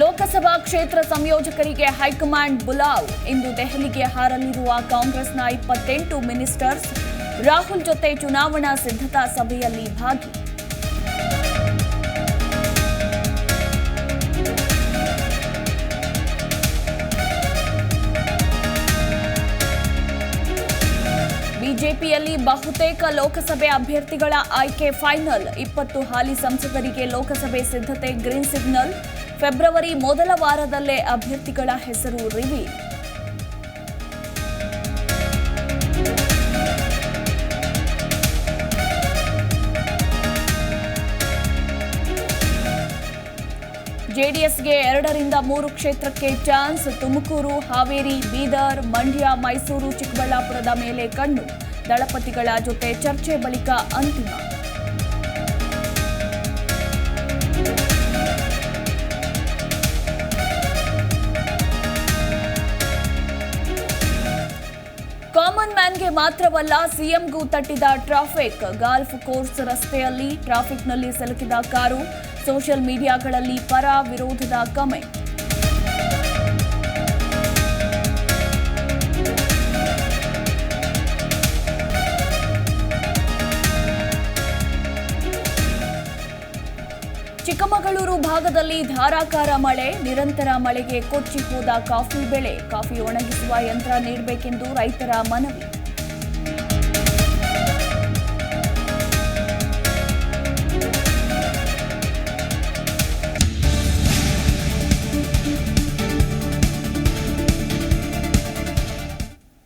ಲೋಕಸಭಾ ಕ್ಷೇತ್ರ ಸಂಯೋಜಕರಿಗೆ ಹೈಕಮಾಂಡ್ ಬುಲಾವ್. ಇಂದು ದೆಹಲಿಗೆ ಹಾರಲಿರುವ ಕಾಂಗ್ರೆಸ್ನ ಇಪ್ಪತ್ತೆಂಟು ಮಿನಿಸ್ಟರ್ಸ್ ರಾಹುಲ್ ಜೊತೆ ಚುನಾವಣಾ ಸಿದ್ಧತಾ ಸಭೆಯಲ್ಲಿ ಭಾಗಿ. ಬಿಜೆಪಿಯಲ್ಲಿ ಬಹುತೇಕ ಲೋಕಸಭೆ ಅಭ್ಯರ್ಥಿಗಳ ಆಯ್ಕೆ ಫೈನಲ್. ಇಪ್ಪತ್ತು ಹಾಲಿ ಸಂಸದರಿಗೆ ಲೋಕಸಭೆ ಸಿದ್ಧತೆ ಗ್ರೀನ್ ಸಿಗ್ನಲ್. ಫೆಬ್ರವರಿ ಮೊದಲ ವಾರದಲ್ಲೇ ಅಭ್ಯರ್ಥಿಗಳ ಹೆಸರು ರಿವೀಲ್. ಜೆಡಿಎಸ್ಗೆ ಎರಡರಿಂದ ಮೂರು ಕ್ಷೇತ್ರಕ್ಕೆ ಚಾನ್ಸ್, ತುಮಕೂರು, ಹಾವೇರಿ, ಬೀದರ್, ಮಂಡ್ಯ, ಮೈಸೂರು, ಚಿಕ್ಕಬಳ್ಳಾಪುರದ ಮೇಲೆ ಕಣ್ಣು. ದಳಪತಿಗಳ ಜೊತೆ ಚರ್ಚೆ ಬಳಿಕ ಅಂತಿಮ. ಕಾಮನ್ ಮ್ಯಾನ್ಗೆ ಮಾತ್ರವಲ್ಲ ಸಿಎಂಗೂ ತಟ್ಟಿದ ಟ್ರಾಫಿಕ್. ಗಾಲ್ಫ್ ಕೋರ್ಸ್ ರಸ್ತೆಯಲ್ಲಿ ಟ್ರಾಫಿಕ್ನಲ್ಲಿ ಸಿಲುಕಿದ ಕಾರು, ಸೋಷಿಯಲ್ ಮೀಡಿಯಾಗಳಲ್ಲಿ ಪರ ವಿರೋಧದ ಕಮೆಂಟ್ ಚಿಕ್ಕಮಗಳೂರು ಭಾಗದಲ್ಲಿ ಧಾರಾಕಾರ ಮಳೆ, ನಿರಂತರ ಮಳೆಗೆ ಕೊಚ್ಚಿ ಹೋದ ಕಾಫಿ ಬೆಳೆ. ಕಾಫಿ ಒಣಗಿಸುವ ಯಂತ್ರ ನೀಡಬೇಕೆಂದು ರೈತರ ಮನವಿ.